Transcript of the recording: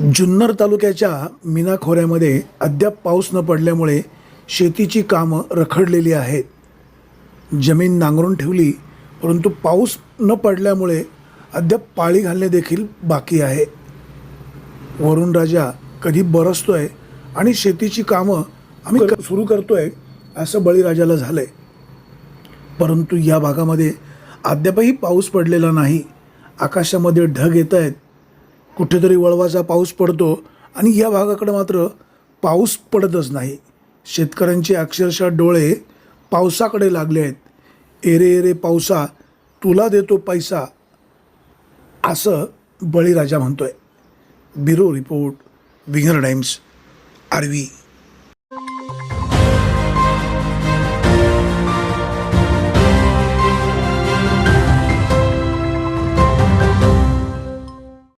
जुन्नर तालुक्याच्या मीना खोऱ्यामध्ये अद्याप पाऊस न पडल्यामुळे शेतीची कामं रखडलेली आहेत. जमीन नांगरून ठेवली परंतु पाऊस न पडल्यामुळे अद्याप पाळी घालणे देखील बाकी आहे. वरुण राजा कधी बरसतोय आणि शेतीची कामं आम्ही क सुरू करतोय असं बळीराजाला झालं आहे परंतु या भागामध्ये अद्यापही पाऊस पडलेला नाही. आकाशामध्ये ढग येत आहेत कुठेतरी वळवाचा पाऊस पडतो आणि या भागाकडे मात्र पाऊस पडतच नाही. शेतकऱ्यांचे अक्षरशः डोळे पावसाकडे लागले आहेत. एरे एरे पावसा तुला देतो पैसा असं बळीराजा म्हणतोय. Bureau report Winger Times RV.